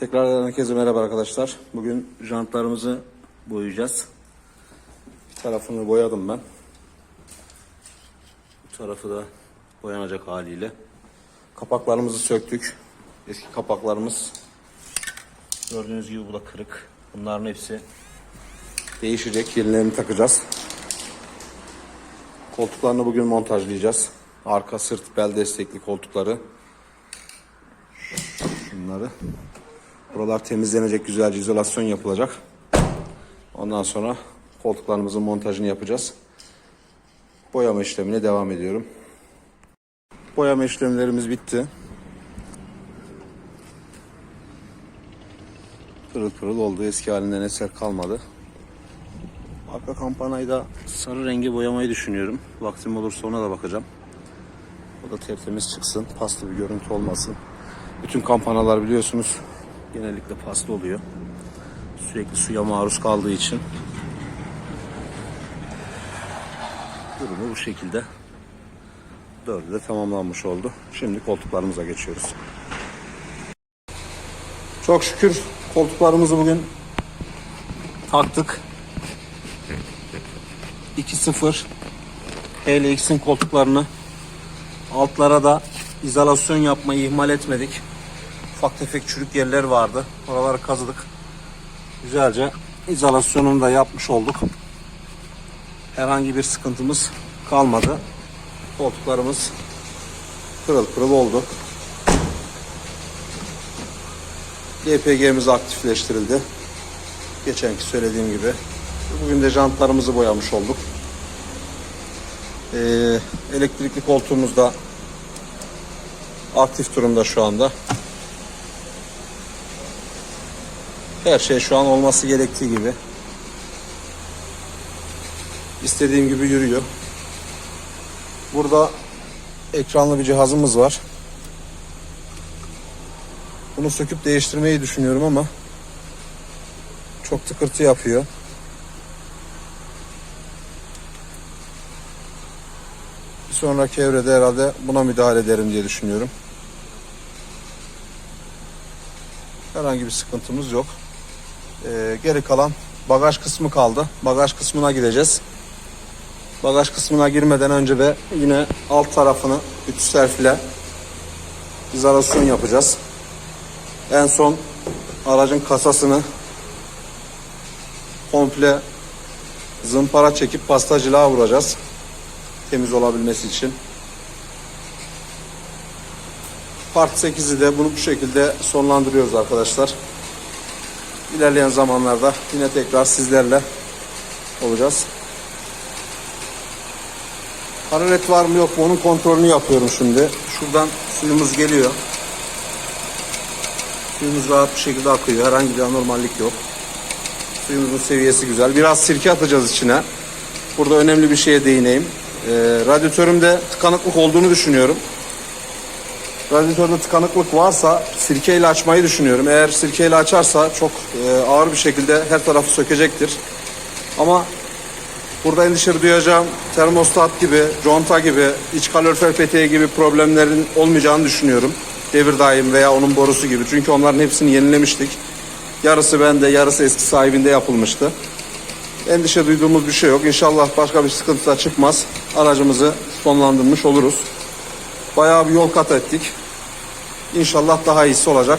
Tekrardan herkese merhaba arkadaşlar. Bugün jantlarımızı boyayacağız. Bir tarafını boyadım ben. Bu tarafı da boyanacak haliyle. Kapaklarımızı söktük. Eski kapaklarımız gördüğünüz gibi bu da kırık. Bunların hepsi değişecek. Yenilerini takacağız. Koltuklarını bugün montajlayacağız. Arka sırt bel destekli koltukları. Bunları. Buralar temizlenecek, güzelce izolasyon yapılacak. Ondan sonra koltuklarımızın montajını yapacağız. Boyama işlemine devam ediyorum. Boyama işlemlerimiz bitti. Pırıl pırıl oldu. Eski halinden eser kalmadı. Arka kampanayı da sarı rengi boyamayı düşünüyorum. Vaktim olursa ona da bakacağım. O da tertemiz çıksın. Paslı bir görüntü olmasın. Bütün kampanalar biliyorsunuz genellikle paslı oluyor. Sürekli suya maruz kaldığı için. Durumu bu şekilde. Dördü de tamamlanmış oldu. Şimdi koltuklarımıza geçiyoruz. Çok şükür koltuklarımızı bugün taktık. 2.0 HLX'in koltuklarını altlara da izolasyon yapmayı ihmal etmedik. Ufak tefek çürük yerler vardı. Oraları kazıdık. Güzelce izolasyonunu da yapmış olduk. Herhangi bir sıkıntımız kalmadı. Koltuklarımız pırıl pırıl oldu. LPG'miz aktifleştirildi. Geçenki söylediğim gibi. Bugün de jantlarımızı boyamış olduk. Ee, elektrikli koltuğumuz da aktif durumda şu anda. Her şey şu an olması gerektiği gibi. İstediğim gibi yürüyor. Burada ekranlı bir cihazımız var. Bunu söküp değiştirmeyi düşünüyorum ama çok tıkırtı yapıyor. Bir sonraki evrede herhalde buna müdahale ederim diye düşünüyorum. Herhangi bir sıkıntımız yok. Ee, geri kalan bagaj kısmı kaldı. Bagaj kısmına gireceğiz. Bagaj kısmına girmeden önce de yine alt tarafını ütü serfile izolasyon yapacağız. En son aracın kasasını komple zımpara çekip pastacılığa vuracağız. Temiz olabilmesi için. Part 8'i de bunu bu şekilde sonlandırıyoruz arkadaşlar. İlerleyen zamanlarda yine tekrar sizlerle olacağız. Hararet var mı yok mu onun kontrolünü yapıyorum şimdi. Şuradan suyumuz geliyor. Suyumuz rahat bir şekilde akıyor. Herhangi bir anormallik yok. Suyumuzun seviyesi güzel. Biraz sirke atacağız içine. Burada önemli bir şeye değineyim. Ee, radyatörümde tıkanıklık olduğunu düşünüyorum. Radyatörde tıkanıklık varsa sirkeyle açmayı düşünüyorum. Eğer sirkeyle açarsa çok e, ağır bir şekilde her tarafı sökecektir. Ama burada endişe duyacağım termostat gibi, conta gibi, iç kalorifer peteği gibi problemlerin olmayacağını düşünüyorum. Devir daim veya onun borusu gibi. Çünkü onların hepsini yenilemiştik. Yarısı bende, yarısı eski sahibinde yapılmıştı. Endişe duyduğumuz bir şey yok. İnşallah başka bir sıkıntı da çıkmaz. Aracımızı sonlandırmış oluruz. Bayağı bir yol kat ettik. İnşallah daha iyisi olacak.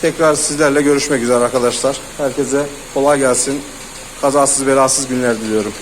Tekrar sizlerle görüşmek üzere arkadaşlar. Herkese kolay gelsin. Kazasız belasız günler diliyorum.